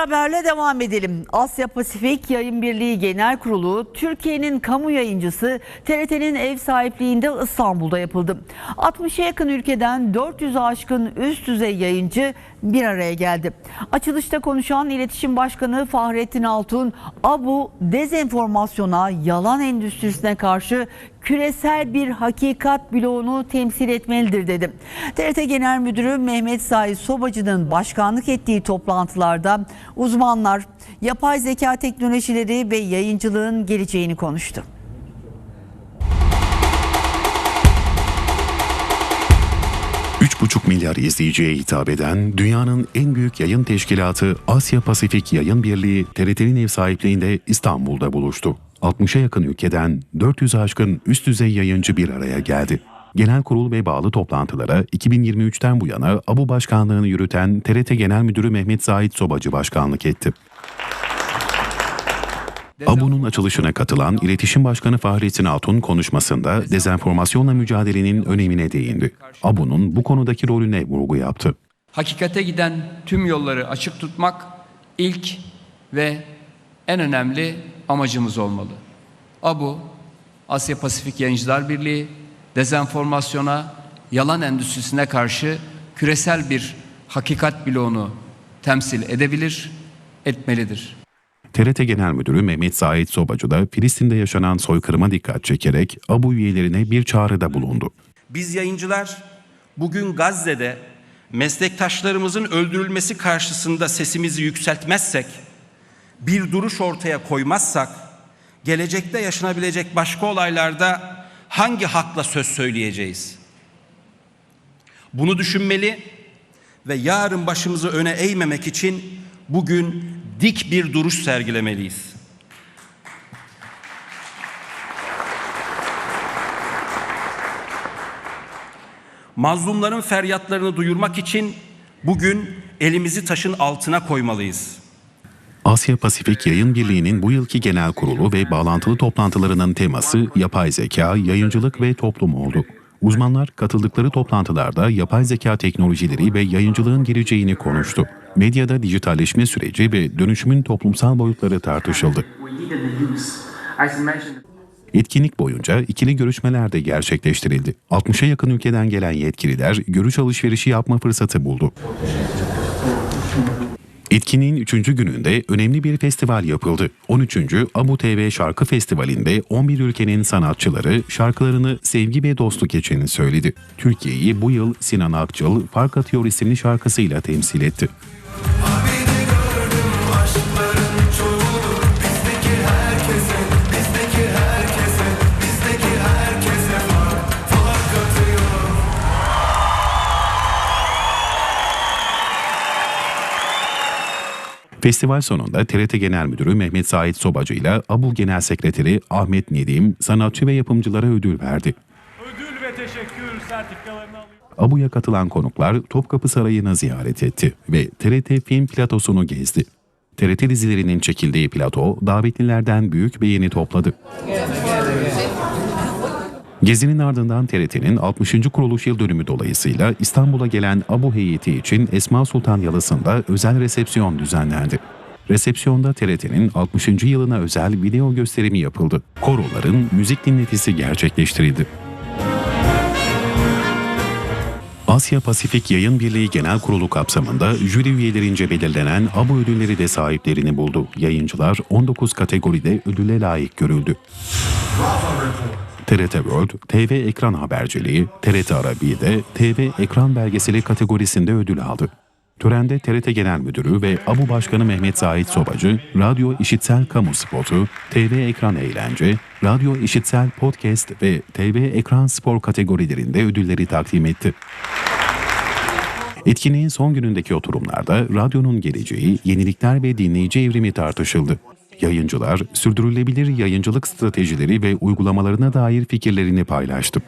haberle devam edelim. Asya Pasifik Yayın Birliği Genel Kurulu Türkiye'nin kamu yayıncısı TRT'nin ev sahipliğinde İstanbul'da yapıldı. 60'a yakın ülkeden 400'ü aşkın üst düzey yayıncı bir araya geldi. Açılışta konuşan İletişim Başkanı Fahrettin Altun, ABU dezenformasyona, yalan endüstrisine karşı küresel bir hakikat bloğunu temsil etmelidir dedi. TRT Genel Müdürü Mehmet Sait Sobacı'nın başkanlık ettiği toplantılarda uzmanlar yapay zeka teknolojileri ve yayıncılığın geleceğini konuştu. Buçuk milyar izleyiciye hitap eden dünyanın en büyük yayın teşkilatı Asya Pasifik Yayın Birliği TRT'nin ev sahipliğinde İstanbul'da buluştu. 60'a yakın ülkeden 400 aşkın üst düzey yayıncı bir araya geldi. Genel kurul ve bağlı toplantılara 2023'ten bu yana ABU başkanlığını yürüten TRT Genel Müdürü Mehmet Zahit Sobacı başkanlık etti. ABU'nun açılışına katılan İletişim Başkanı Fahrettin Altun konuşmasında dezenformasyonla mücadelenin önemine değindi. ABU'nun bu konudaki rolüne vurgu yaptı. Hakikate giden tüm yolları açık tutmak ilk ve en önemli amacımız olmalı. ABU, Asya Pasifik Yayıncılar Birliği, dezenformasyona, yalan endüstrisine karşı küresel bir hakikat bloğunu temsil edebilir, etmelidir. TRT Genel Müdürü Mehmet Zahit Sobacı da Filistin'de yaşanan soykırıma dikkat çekerek ABU üyelerine bir çağrıda bulundu. Biz yayıncılar bugün Gazze'de meslektaşlarımızın öldürülmesi karşısında sesimizi yükseltmezsek, bir duruş ortaya koymazsak, gelecekte yaşanabilecek başka olaylarda hangi hakla söz söyleyeceğiz? Bunu düşünmeli ve yarın başımızı öne eğmemek için bugün dik bir duruş sergilemeliyiz. Mazlumların feryatlarını duyurmak için bugün elimizi taşın altına koymalıyız. Asya Pasifik Yayın Birliği'nin bu yılki genel kurulu ve bağlantılı toplantılarının teması yapay zeka, yayıncılık ve toplum oldu. Uzmanlar katıldıkları toplantılarda yapay zeka teknolojileri ve yayıncılığın geleceğini konuştu. Medyada dijitalleşme süreci ve dönüşümün toplumsal boyutları tartışıldı. Etkinlik boyunca ikili görüşmeler de gerçekleştirildi. 60'a yakın ülkeden gelen yetkililer görüş alışverişi yapma fırsatı buldu. Etkinliğin 3. gününde önemli bir festival yapıldı. 13. Abu TV Şarkı Festivali'nde 11 ülkenin sanatçıları şarkılarını sevgi ve dostluk için söyledi. Türkiye'yi bu yıl Sinan Akçıl Fark Atıyor isimli şarkısıyla temsil etti. Festival sonunda TRT Genel Müdürü Mehmet Sait Sobacı ile ABU Genel Sekreteri Ahmet Nedim sanatçı ve yapımcılara ödül verdi. ödül ve teşekkür sertifikalarını alıyor. ABU'ya katılan konuklar Topkapı Sarayı'nı ziyaret etti ve TRT Film Platosu'nu gezdi. TRT dizilerinin çekildiği plato davetlilerden büyük beğeni topladı. Gezinin ardından TRT'nin 60. kuruluş yıl dönümü dolayısıyla İstanbul'a gelen ABU heyeti için Esma Sultan Yalısı'nda özel resepsiyon düzenlendi. Resepsiyonda TRT'nin 60. yılına özel video gösterimi yapıldı. Koroların müzik dinletisi gerçekleştirildi. Asya Pasifik Yayın Birliği Genel Kurulu kapsamında jüri üyelerince belirlenen ABU ödülleri de sahiplerini buldu. Yayıncılar 19 kategoride ödüle layık görüldü. TRT World, TV Ekran Haberciliği, TRT Arabi'de TV Ekran Belgeseli kategorisinde ödül aldı. Törende TRT Genel Müdürü ve ABU Başkanı Mehmet Zahit Sobacı, Radyo İşitsel Kamu Spotu, TV Ekran Eğlence, Radyo İşitsel Podcast ve TV Ekran Spor kategorilerinde ödülleri takdim etti. Etkinliğin son günündeki oturumlarda radyonun geleceği, yenilikler ve dinleyici evrimi tartışıldı. Yayıncılar, sürdürülebilir yayıncılık stratejileri ve uygulamalarına dair fikirlerini paylaştı.